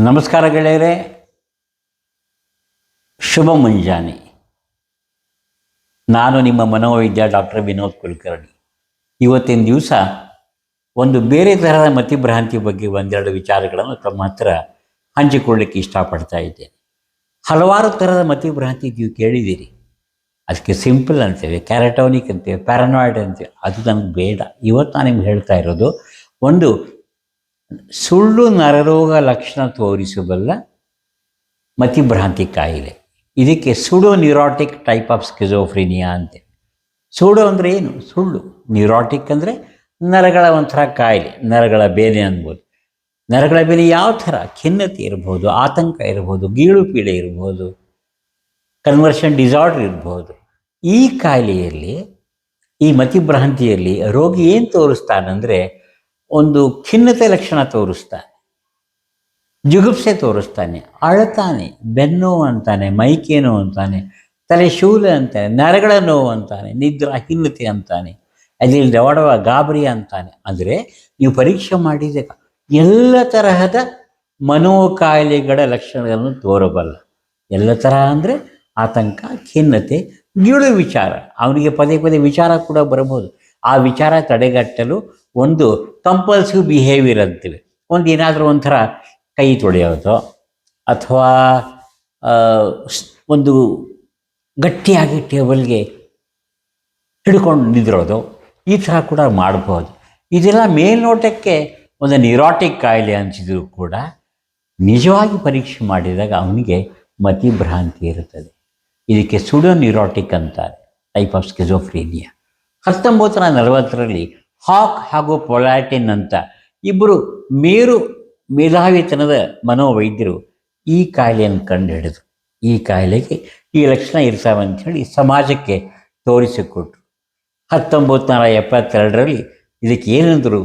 ನಮಸ್ಕಾರ ಗೆಳೆಯರೆ. ಶುಭ ಮುಂಜಾನೆ. ನಾನು ನಿಮ್ಮ ಮನೋವೈದ್ಯ ಡಾಕ್ಟರ್ ವಿನೋದ್ ಕುಲಕರ್ಣಿ. ಇವತ್ತಿನ ದಿವಸ ಒಂದು ಬೇರೆ ತರಹದ ಮತಿಭ್ರಾಂತಿ ಬಗ್ಗೆ ಒಂದೆರಡು ವಿಚಾರಗಳನ್ನು ತಮ್ಮ ಹತ್ರ ಹಂಚಿಕೊಳ್ಳಿಕ್ಕೆ ಇಷ್ಟಪಡ್ತಾ ಇದ್ದೇನೆ. ಹಲವಾರು ಥರದ ಮತಿಭ್ರಾಂತಿ ನೀವು ಕೇಳಿದ್ದೀರಿ. ಅದಕ್ಕೆ ಸಿಂಪಲ್ ಅಂತೇವೆ, ಕ್ಯಾರಟೋನಿಕ್ ಅಂತೇವೆ, ಪ್ಯಾರನಾಯ್ಡ್ ಅಂತೇವೆ. ಅದು ನನಗೆ ಬೇಡ. ಇವತ್ತು ನಾನು ನಿಮ್ಗೆ ಹೇಳ್ತಾ ಇರೋದು ಒಂದು ಸುಳ್ಳು ನರರೋಗ ಲಕ್ಷಣ ತೋರಿಸಬಲ್ಲ ಮತಿಭ್ರಾಂತಿ ಕಾಯಿಲೆ. ಇದಕ್ಕೆ ಸುಡೋ ನ್ಯೂರಾಟಿಕ್ ಟೈಪ್ ಆಫ್ ಸ್ಕಿಜೋಫ್ರಿನಿಯಾ ಅಂತೆ. ಸುಡೋ ಅಂದರೆ ಏನು? ಸುಳ್ಳು. ನ್ಯೂರಾಟಿಕ್ ಅಂದರೆ ನರಗಳ ಒಂಥರ ಕಾಯಿಲೆ. ನರಗಳ ಬೇನೆ ಅನ್ಬೋದು. ನರಗಳ ಬೇನೆ ಯಾವ ಥರ? ಖಿನ್ನತೆ ಇರ್ಬೋದು, ಆತಂಕ ಇರ್ಬೋದು ಗೀಳು ಪೀಡೆ ಇರ್ಬೋದು ಕನ್ವರ್ಷನ್ ಡಿಸಾರ್ಡರ್ ಇರ್ಬೋದು. ಈ ಕಾಯಿಲೆಯಲ್ಲಿ, ಈ ಮತಿಭ್ರಾಂತಿಯಲ್ಲಿ ರೋಗಿ ಏನು ತೋರಿಸ್ತಾನಂದರೆ ಒಂದು ಖಿನ್ನತೆ ಲಕ್ಷಣ ತೋರಿಸ್ತಾನೆ. ಜುಗುಪ್ಸೆ ತೋರಿಸ್ತಾನೆ. ಅಳತಾನೆ. ಬೆನ್ನು ಅಂತಾನೆ, ಮೈಕೆ ನೋವು ಅಂತಾನೆ, ತಲೆ ಶೂಲೆ ಅಂತಾನೆ, ನರಗಳ ನೋವು ಅಂತಾನೆ, ನಿದ್ರಾ ಖಿನ್ನತೆ ಅಂತಾನೆ, ಅಲ್ಲಿ ಒಡವ ಗಾಬರಿ ಅಂತಾನೆ. ಅಂದರೆ ನೀವು ಪರೀಕ್ಷೆ ಮಾಡಿದಾಗ ಎಲ್ಲ ತರಹದ ಮನೋಕಾಯಿಲೆಗಳ ಲಕ್ಷಣಗಳನ್ನು ತೋರಬಲ್ಲ. ಎಲ್ಲ ತರಹ ಅಂದರೆ ಆತಂಕ, ಖಿನ್ನತೆ, ಗಿಳು ವಿಚಾರ. ಅವನಿಗೆ ಪದೇ ಪದೇ ವಿಚಾರ ಕೂಡ ಬರಬಹುದು. ಆ ವಿಚಾರ ತಡೆಗಟ್ಟಲು ಒಂದು ಕಂಪಲ್ಸಿವ್ ಬಿಹೇವಿಯರ್ ಅಂತೀವಿ. ಒಂದು ಏನಾದರೂ ಒಂಥರ ಕೈ ತೊಳೆಯೋದು ಅಥವಾ ಒಂದು ಗಟ್ಟಿಯಾಗಿ ಟೇಬಲ್ಗೆ ಹಿಡ್ಕೊಂಡು ನಿದ್ರೋದು ಈ ಥರ ಕೂಡ ಮಾಡ್ಬೋದು. ಇದೆಲ್ಲ ಮೇಲ್ನೋಟಕ್ಕೆ ಒಂದು ನಿರಾಟಿಕ್ ಕಾಯಿಲೆ ಅನಿಸಿದ್ರು ಕೂಡ ನಿಜವಾಗಿ ಪರೀಕ್ಷೆ ಮಾಡಿದಾಗ ಅವನಿಗೆ ಮತಿಭ್ರಾಂತಿ ಇರುತ್ತದೆ. ಇದಕ್ಕೆ ಸುಡೋ ನ್ಯೂರಾಟಿಕ್ ಅಂತಾರೆ ಟೈಪ್ ಆಫ್ ಸ್ಕೆಜೋಫ್ರೇನಿಯಾ ಹತ್ತೊಂಬತ್ತು ನೂರ ನಲವತ್ತರಲ್ಲಿ ಹಾಕ್ ಹಾಗೂ ಪೊಲಾಟಿನ್ ಅಂತ ಇಬ್ಬರು ಮೇರು ಮೇಧಾವಿತನದ ಮನೋವೈದ್ಯರು ಈ ಕಾಯಿಲೆಯನ್ನು ಕಂಡುಹಿಡಿದ್ರು ಈ ಕಾಯಿಲೆಗೆ ಈ ಲಕ್ಷಣ ಇರ್ತಾವೆ ಅಂಥೇಳಿ ಸಮಾಜಕ್ಕೆ ತೋರಿಸಿಕೊಟ್ರು. ಹತ್ತೊಂಬತ್ತು ನೂರ ಎಪ್ಪತ್ತೆರಡರಲ್ಲಿ ಇದಕ್ಕೆ ಏನಂದರು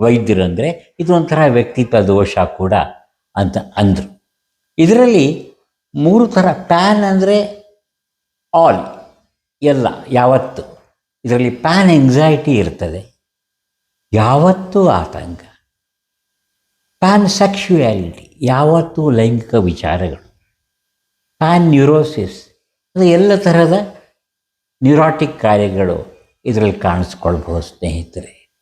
ವೈದ್ಯರು ಅಂದರೆ ಇದು ಒಂಥರ ವ್ಯಕ್ತಿತ್ವ ದೋಷ ಕೂಡ ಅಂತ ಅಂದರು. ಇದರಲ್ಲಿ ಮೂರು ಥರ ಪ್ಯಾನ್ ಅಂದರೆ ಆಲ್, ಎಲ್ಲ, ಯಾವತ್ತು. ಇದರಲ್ಲಿ ಪ್ಯಾನ್ ಎಂಗ್ಸೈಟಿ ಇರ್ತದೆ. ಯಾವತ್ತೂ ಆತಂಕ. ಪ್ಯಾನ್ ಸೆಕ್ಷುಯಾಲಿಟಿ ಯಾವತ್ತೂ ಲೈಂಗಿಕ ವಿಚಾರಗಳು. ಪ್ಯಾನ್ ನ್ಯೂರೋಸಿಸ್ ಅದು ಎಲ್ಲ ತರಹದ ನ್ಯೂರಾಟಿಕ್ ಕಾರ್ಯಗಳು ಇದರಲ್ಲಿ ಕಾಣಿಸ್ಕೊಳ್ಬಹುದು ಸ್ನೇಹಿತರೆ.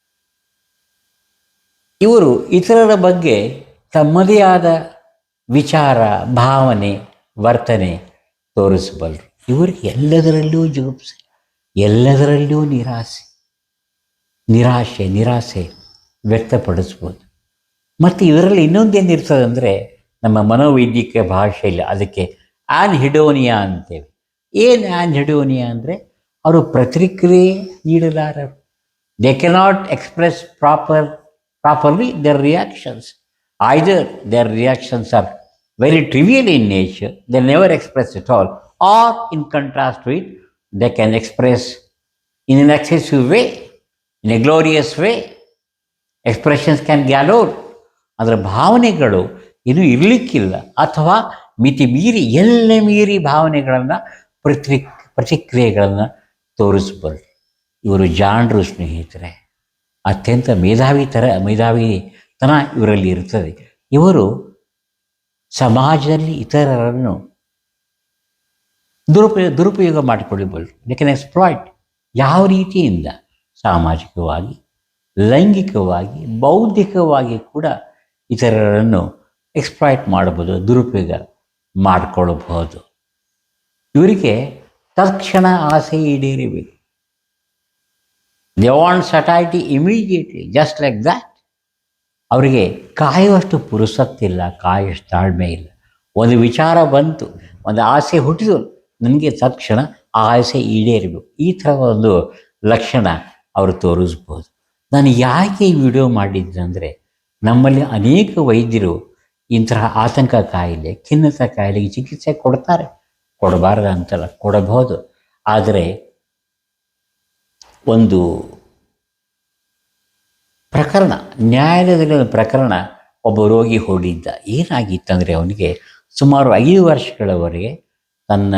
ಇವರು ಇತರರ ಬಗ್ಗೆ ತಮ್ಮದೇ ಆದ ವಿಚಾರ, ಭಾವನೆ, ವರ್ತನೆ ತೋರಿಸಬಲ್ಲರು. ಇವರಿಗೆ ಎಲ್ಲದರಲ್ಲೂ ಜುಗುಪ್ಸೆ ಎಲ್ಲದರಲ್ಲೂ ನಿರಾಸೆ. ನಿರಾಶೆ, ನಿರಾಸೆ ವ್ಯಕ್ತಪಡಿಸ್ಬೋದು. ಮತ್ತು ಇದರಲ್ಲಿ ಇನ್ನೊಂದೇನಿರ್ತದೆ ಅಂದರೆ ನಮ್ಮ ಮನೋವೈದ್ಯಕೀಯ ಭಾಷೆಯಲ್ಲಿ ಅದಕ್ಕೆ ಆನ್ ಹಿಡೋನಿಯಾ ಅಂತೇವೆ ಏನು ಆನ್ ಹಿಡೋನಿಯಾ ಅಂದರೆ ಅವರು ಪ್ರತಿಕ್ರಿಯೆ ನೀಡಲಾರರು. They cannot express proper properly their reactions either their reactions are very trivial in nature they never express it all are in contrast with they can express in an excessive way in a glorious way expressions can galore ಅದರ ಭಾವನೆಗಳು ಇನ್ನೂ ಇರಲಿಕ್ಕಿಲ್ಲ. ಅಥವಾ ಮಿತಿ ಮೀರಿ, ಎಲ್ಲ ಮೀರಿ ಭಾವನೆಗಳನ್ನು ಪ್ರತಿ ಪ್ರತಿಕ್ರಿಯೆಗಳನ್ನು ತೋರಿಸಬಲ್ಲರು ಇವರು ಜಾಣರು ಸ್ನೇಹಿತರೆ. ಅತ್ಯಂತ ಮೇಧಾವಿ ಥರ ಮೇಧಾವಿತನ ಇವರಲ್ಲಿ ಇರ್ತದೆ. ಇವರು ಸಮಾಜದಲ್ಲಿ ಇತರರನ್ನು ದುರುಪಯೋಗ ದುರುಪಯೋಗ ಮಾಡಿಕೊಳ್ಳಬಲ್ಲರು ದೇ ಕ್ಯಾನ್ ಎಕ್ಸ್ಪ್ಲಾಯ್ಟ್ ಯಾವ ರೀತಿಯಿಂದ? ಸಾಮಾಜಿಕವಾಗಿ, ಲೈಂಗಿಕವಾಗಿ, ಬೌದ್ಧಿಕವಾಗಿ ಕೂಡ ಇತರರನ್ನು ಎಕ್ಸ್ಪ್ಲಾಯ್ಟ್ ಮಾಡಬಹುದು, ದುರುಪಯೋಗ ಮಾಡಿಕೊಳ್ಳಬಹುದು ಇವರಿಗೆ ತಕ್ಷಣ ಆಸೆ ಈಡೇರಿಬೇಕು. They want satiety immediately just like that ಅವರಿಗೆ ಕಾಯುವಷ್ಟು ಪುರುಸತ್ತಿಲ್ಲ, ಕಾಯುವಷ್ಟು ತಾಳ್ಮೆ ಇಲ್ಲ. ಒಂದು ವಿಚಾರ ಬಂತು, ಒಂದು ಆಸೆ ಹುಟ್ಟಿದು ನನಗೆ ತಕ್ಷಣ ಆಸೆ ಈಡೇರಬೇಕು. ಈ ಥರ ಒಂದು ಲಕ್ಷಣ ಅವರು ತೋರಿಸ್ಬೋದು. ನಾನು ಯಾಕೆ ಈ ವಿಡಿಯೋ ಮಾಡಿದ್ದಂದರೆ ನಮ್ಮಲ್ಲಿ ಅನೇಕ ವೈದ್ಯರು ಇಂತಹ ಆತಂಕ ಕಾಯಿಲೆ, ಖಿನ್ನತ ಕಾಯಿಲೆಗೆ ಚಿಕಿತ್ಸೆ ಕೊಡ್ತಾರೆ. ಕೊಡಬಾರ್ದು ಅಂತಲ್ಲ, ಕೊಡಬಹುದು. ಆದರೆ ಒಂದು ಪ್ರಕರಣ, ನ್ಯಾಯಾಲಯದಲ್ಲಿ ಒಂದು ಪ್ರಕರಣ, ಒಬ್ಬ ರೋಗಿ ಹೂಡಿದ್ದ ಏನಾಗಿತ್ತಂದರೆ ಅವನಿಗೆ ಸುಮಾರು ಐದು ವರ್ಷಗಳವರೆಗೆ ತನ್ನ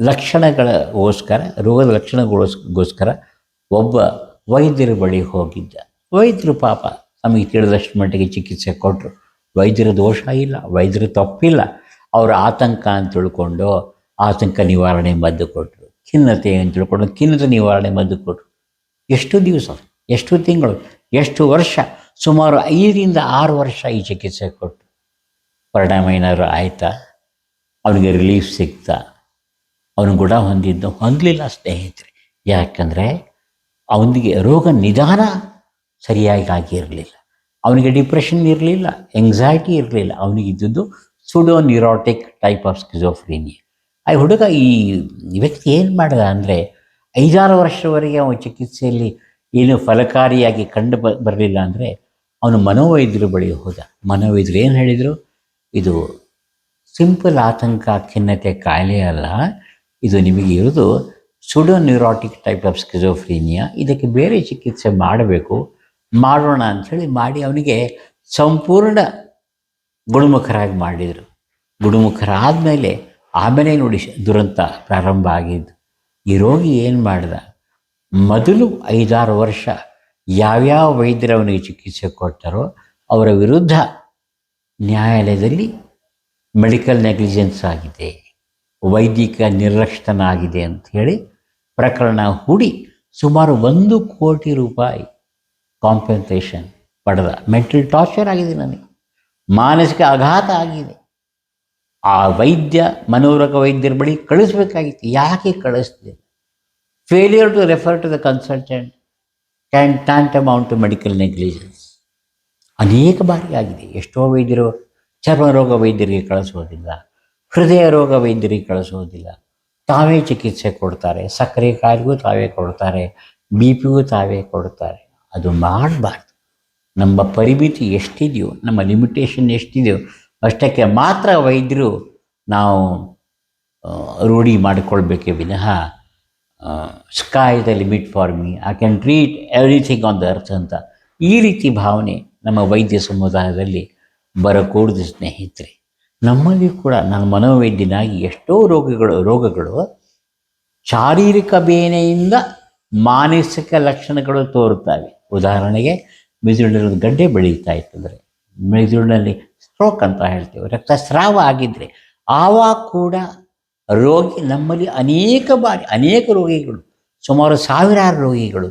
ಲಕ್ಷಣಗಳಗೋಸ್ಕರ ರೋಗದ ಲಕ್ಷಣಗಳಿಗೋಸ್ಕರ ಒಬ್ಬ ವೈದ್ಯರ ಬಳಿ ಹೋಗಿದ್ದ. ವೈದ್ಯರು ಪಾಪ ನಮಗೆ ತಿಳಿದಷ್ಟು ಮಟ್ಟಿಗೆ ಚಿಕಿತ್ಸೆ ಕೊಟ್ಟರು ವೈದ್ಯರ ದೋಷ ಇಲ್ಲ, ವೈದ್ಯರ ತಪ್ಪಿಲ್ಲ. ಅವರ ಆತಂಕ ಅಂತ ತಿಳ್ಕೊಂಡು ಆತಂಕ ನಿವಾರಣೆ ಮದ್ದು ಕೊಟ್ಟರು ಖಿನ್ನತೆ ಅಂತ ತಿಳ್ಕೊಂಡು ಖಿನ್ನತೆ ನಿವಾರಣೆ ಮದ್ದು ಕೊಟ್ಟರು ಎಷ್ಟು ದಿವಸ, ಎಷ್ಟು ತಿಂಗಳು, ಎಷ್ಟು ವರ್ಷ, ಸುಮಾರು ಐದರಿಂದ ಆರು ವರ್ಷ ಈ ಚಿಕಿತ್ಸೆ ಕೊಟ್ಟರು ಪರಿಣಾಮ ಏನಾದ್ರು ಆಯಿತಾ? ಅವನಿಗೆ ರಿಲೀಫ್ ಸಿಗ್ತಾ? ಅವನು ಗುಣ ಹೊಂದಿದ್ದು ಹೊಂದಲಿಲ್ಲ ಸ್ನೇಹಿತರೆ. ಯಾಕಂದರೆ ಅವನಿಗೆ ರೋಗ ನಿಧಾನ ಸರಿಯಾಗಿ ಆಗಿರಲಿಲ್ಲ. ಅವನಿಗೆ ಡಿಪ್ರೆಷನ್ ಇರಲಿಲ್ಲ ಎಂಗ್ಸೈಟಿ ಇರಲಿಲ್ಲ. ಅವನಿಗಿದ್ದದ್ದು ಸುಡೋ ನ್ಯೂರಾಟಿಕ್ ಟೈಪ್ ಆಫ್ ಸ್ಕಿಜೋಫ್ರೀನಿಯಾ ಆ ಹುಡುಗ ಈ ವ್ಯಕ್ತಿ ಏನು ಮಾಡಿದ ಅಂದರೆ ಐದಾರು ವರ್ಷವರೆಗೆ ಅವನ ಚಿಕಿತ್ಸೆಯಲ್ಲಿ ಏನು ಫಲಕಾರಿಯಾಗಿ ಕಂಡು ಬ, ಬರಲಿಲ್ಲ ಅಂದರೆ ಅವನು ಮನೋವೈದ್ಯರು ಬಳಿ ಹೋದ. ಮನೋವೈದ್ಯರು ಏನು ಹೇಳಿದರು? ಇದು ಸಿಂಪಲ್ ಆತಂಕ, ಖಿನ್ನತೆ, ಕಾಯಿಲೆ ಅಲ್ಲ. ಇದು ನಿಮಗೆ ಇರೋದು ಸುಡೋ ನ್ಯೂರಾಟಿಕ್ ಟೈಪ್ ಆಫ್ ಸ್ಕಿಜೋಫ್ರೀನಿಯಾ ಇದಕ್ಕೆ ಬೇರೆ ಚಿಕಿತ್ಸೆ ಮಾಡಬೇಕು. ಮಾಡೋಣ ಅಂಥೇಳಿ ಮಾಡಿ ಅವನಿಗೆ ಸಂಪೂರ್ಣ ಗುಣಮುಖರಾಗಿ ಮಾಡಿದರು. ಗುಣಮುಖರಾದಮೇಲೆ ಆಮೇಲೆ ನೋಡಿ ದುರಂತ ಪ್ರಾರಂಭ ಆಗಿದ್ದು. ಈ ರೋಗಿ ಏನು ಮಾಡಿದ? ಮೊದಲು ಐದಾರು ವರ್ಷ ಯಾವ್ಯಾವ ವೈದ್ಯರು ಅವನಿಗೆ ಚಿಕಿತ್ಸೆ ಕೊಡ್ತಾರೋ ಅವರ ವಿರುದ್ಧ ನ್ಯಾಯಾಲಯದಲ್ಲಿ ಮೆಡಿಕಲ್ ನೆಗ್ಲಿಜೆನ್ಸ್ ಆಗಿದೆ, ವೈದಿಕ ನಿರ್ಲಕ್ಷಣ ಆಗಿದೆ ಅಂತ ಹೇಳಿ ಪ್ರಕರಣ ಹೂಡಿ ಸುಮಾರು ಒಂದು ಕೋಟಿ ರೂಪಾಯಿ ಕಾಂಪೆನ್ಸೇಷನ್ ಪಡೆದ. ಮೆಂಟಲ್ ಟಾರ್ಚರ್ ಆಗಿದೆ ನನಗೆ. ಮಾನಸಿಕ ಆಘಾತ ಆಗಿದೆ. ಆ ವೈದ್ಯ, ಮನೋರೋಗ ವೈದ್ಯರ ಬಳಿ ಕಳಿಸ್ಬೇಕಾಗಿತ್ತು. ಯಾಕೆ ಕಳಿಸ್ತಿದೆ failure to refer to the consultant can tantamount to medical negligence ಅನೇಕ ಬಾರಿ ಆಗಿದೆ. ಎಷ್ಟೋ ವೈದ್ಯರು ಚರ್ಮ ರೋಗ ವೈದ್ಯರಿಗೆ ಕಳಿಸೋದಿಲ್ಲ. ಹೃದಯ ರೋಗ ವೈದ್ಯರಿಗೆ ಕಳಿಸೋದಿಲ್ಲ. ತಾವೇ ಚಿಕಿತ್ಸೆ ಕೊಡ್ತಾರೆ. ಸಕ್ಕರೆ ಕಾಯಿಲೆಗೂ ತಾವೇ ಕೊಡ್ತಾರೆ. ಬಿ ಪಿಗೂ ತಾವೇ ಕೊಡ್ತಾರೆ. ಅದು ಮಾಡಬಾರ್ದು. ನಮ್ಮ ಪರಿಮಿತಿ ಎಷ್ಟಿದೆಯೋ, ನಮ್ಮ ಲಿಮಿಟೇಷನ್ ಎಷ್ಟಿದೆಯೋ, ಅಷ್ಟಕ್ಕೆ ಮಾತ್ರ ವೈದ್ಯರು ನಾವು ರೂಢಿ ಮಾಡಿಕೊಳ್ಬೇಕೇ ವಿನಃ sky the limit for me I can treat everything on the earth ಅಂತ ಈ ರೀತಿ ಭಾವನೆ ನಮ್ಮ ವೈದ್ಯ ಸಮುದಾಯದಲ್ಲಿ ಬರಕೂಡದು ಸ್ನೇಹಿತರೆ. ನಮ್ಮಲ್ಲಿ ಕೂಡ ನಾನು ಮನೋವೈದ್ಯನಾಗಿ ಎಷ್ಟೋ ರೋಗಗಳು ರೋಗಗಳು ಶಾರೀರಿಕ ಬೇನೆಯಿಂದ ಮಾನಸಿಕ ಲಕ್ಷಣಗಳು ತೋರುತ್ತವೆ. ಉದಾಹರಣೆಗೆ ಮೆದುಳಿನಲ್ಲಿ ಗಡ್ಡೆ ಬೆಳೀತಾ ಇತ್ತಂದರೆ, ಮೆದುಳಿನಲ್ಲಿ ಸ್ಟ್ರೋಕ್ ಅಂತ ಹೇಳ್ತೇವೆ, ರಕ್ತಸ್ರಾವ ಆಗಿದ್ದರೆ ಆವಾಗ ಕೂಡ ರೋಗಿ ನಮ್ಮಲ್ಲಿ ಅನೇಕ ಬಾರಿ, ಅನೇಕ ರೋಗಿಗಳು, ಸುಮಾರು ಸಾವಿರಾರು ರೋಗಿಗಳು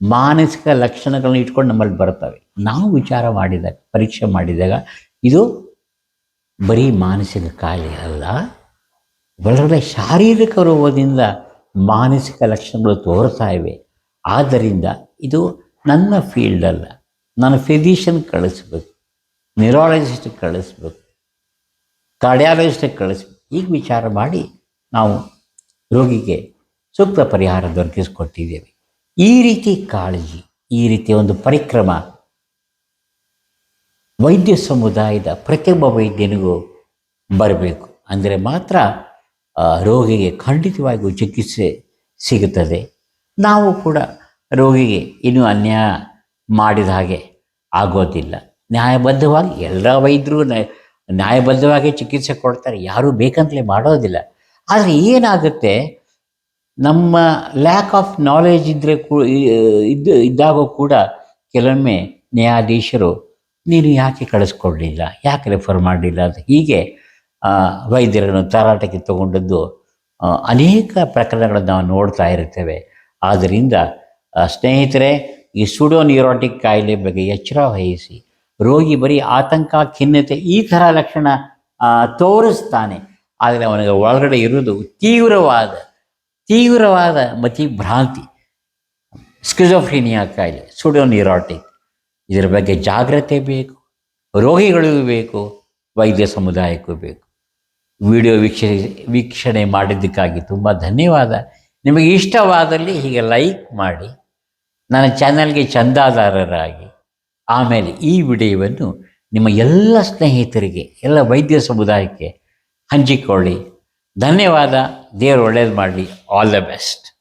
ಮಾನಸಿಕ ಲಕ್ಷಣಗಳನ್ನ ಇಟ್ಕೊಂಡು ನಮ್ಮಲ್ಲಿ ಬರ್ತವೆ ನಾವು ವಿಚಾರ ಮಾಡಿದಾಗ, ಪರೀಕ್ಷೆ ಮಾಡಿದಾಗ ಇದು ಬರೀ ಮಾನಸಿಕ ಕಾಯಿಲೆ ಅಲ್ಲ, ಒಳಗಡೆ ಶಾರೀರಿಕ ರೋಗದಿಂದ ಮಾನಸಿಕ ಲಕ್ಷಣಗಳು ತೋರ್ತಾ ಇವೆ. ಆದ್ದರಿಂದ ಇದು ನನ್ನ ಫೀಲ್ಡ್ ಅಲ್ಲ. ನಾನು ಫಿಸಿಷಿಯನ್ ಕಳಿಸ್ಬೇಕು ನ್ಯೂರಾಲಜಿಸ್ಟ್ ಕಳಿಸ್ಬೇಕು ಕಾರ್ಡಿಯಾಲಜಿಸ್ಟಿಗೆ ಕಳಿಸ್ಬೇಕು. ಈಗ ವಿಚಾರ ಮಾಡಿ ನಾವು ರೋಗಿಗೆ ಸೂಕ್ತ ಪರಿಹಾರ ದೊರಕಿಸಿಕೊಟ್ಟಿದ್ದೇವೆ. ಈ ರೀತಿ ಕಾಳಜಿ, ಈ ರೀತಿಯ ಒಂದು ಪರಿಕ್ರಮ ವೈದ್ಯ ಸಮುದಾಯದ ಪ್ರತಿಯೊಬ್ಬ ವೈದ್ಯನಿಗೂ ಬರಬೇಕು. ಅಂದರೆ ಮಾತ್ರ ರೋಗಿಗೆ ಖಂಡಿತವಾಗಿಯೂ ಚಿಕಿತ್ಸೆ ಸಿಗುತ್ತದೆ. ನಾವು ಕೂಡ ರೋಗಿಗೆ ಇನ್ನೂ ಅನ್ಯಾಯ ಮಾಡಿದ ಹಾಗೆ ಆಗೋದಿಲ್ಲ. ನ್ಯಾಯಬದ್ಧವಾಗಿ ಎಲ್ಲ ವೈದ್ಯರು ನ್ಯಾಯ- ನ್ಯಾಯಬದ್ಧವಾಗಿ ಚಿಕಿತ್ಸೆ ಕೊಡ್ತಾರೆ. ಯಾರೂ ಬೇಕಂತಲೇ ಮಾಡೋದಿಲ್ಲ. ಆದರೆ ಏನಾಗುತ್ತೆ, ನಮ್ಮ ಲ್ಯಾಕ್ ಆಫ್ ನಾಲೆಜ್ ಇದ್ದರೆ ಕೂ ಇದ್ದು, ಇದ್ದಾಗ ಕೂಡ ಕೆಲವೊಮ್ಮೆ ನ್ಯಾಯಾಧೀಶರು ನೀನು ಯಾಕೆ ಕಳಿಸ್ಕೊಡ್ಲಿಲ್ಲ? ಯಾಕೆ ರೆಫರ್ ಮಾಡಲಿಲ್ಲ ಅಂತ ಹೀಗೆ ವೈದ್ಯರನ್ನು ತರಾಟಕ್ಕೆ ತಗೊಂಡದ್ದು ಅನೇಕ ಪ್ರಕರಣಗಳನ್ನು ನಾವು ನೋಡ್ತಾ ಇರ್ತೇವೆ ಆದ್ದರಿಂದ ಸ್ನೇಹಿತರೆ, ಈ ಸುಡೋ ನ್ಯೂರೋಟಿಕ್ ಕಾಯಿಲೆ ಬಗ್ಗೆ ಎಚ್ಚರ ವಹಿಸಿ. ರೋಗಿ ಬರೀ ಆತಂಕ, ಖಿನ್ನತೆ ಈ ಥರ ಲಕ್ಷಣ ತೋರಿಸ್ತಾನೆ. ಆದರೆ ಅವನಿಗೆ ಒಳಗಡೆ ಇರುವುದು ತೀವ್ರವಾದ ತೀವ್ರವಾದ ಮತಿ ಭ್ರಾಂತಿ ಸ್ಕಿಜೋಫ್ರೀನಿಯಾ ಕಾಯಿಲೆ, ಸುಡೋ ನ್ಯೂರಾಟಿಕ್. ಇದರ ಬಗ್ಗೆ ಜಾಗ್ರತೆ ಬೇಕು ರೋಗಿಗಳಿಗೂ ಬೇಕು, ವೈದ್ಯ ಸಮುದಾಯಕ್ಕೂ ಬೇಕು. ವಿಡಿಯೋ ವೀಕ್ಷ, ವೀಕ್ಷಣೆ ಮಾಡಿದ್ದಕ್ಕಾಗಿ ತುಂಬ ಧನ್ಯವಾದ. ನಿಮಗೆ ಇಷ್ಟವಾದಲ್ಲಿ ಹೀಗೆ ಲೈಕ್ ಮಾಡಿ, ನನ್ನ ಚಾನಲ್ಗೆ ಚಂದಾದಾರರಾಗಿ, ಆಮೇಲೆ ಈ ವಿಡಿಯೋವನ್ನು ನಿಮ್ಮ ಎಲ್ಲ ಸ್ನೇಹಿತರಿಗೆ, ಎಲ್ಲ ವೈದ್ಯ ಸಮುದಾಯಕ್ಕೆ ಹಂಚಿಕೊಳ್ಳಿ. ಧನ್ಯವಾದ. ದೇವರು ಒಳ್ಳೇದು ಮಾಡಲಿ. All the best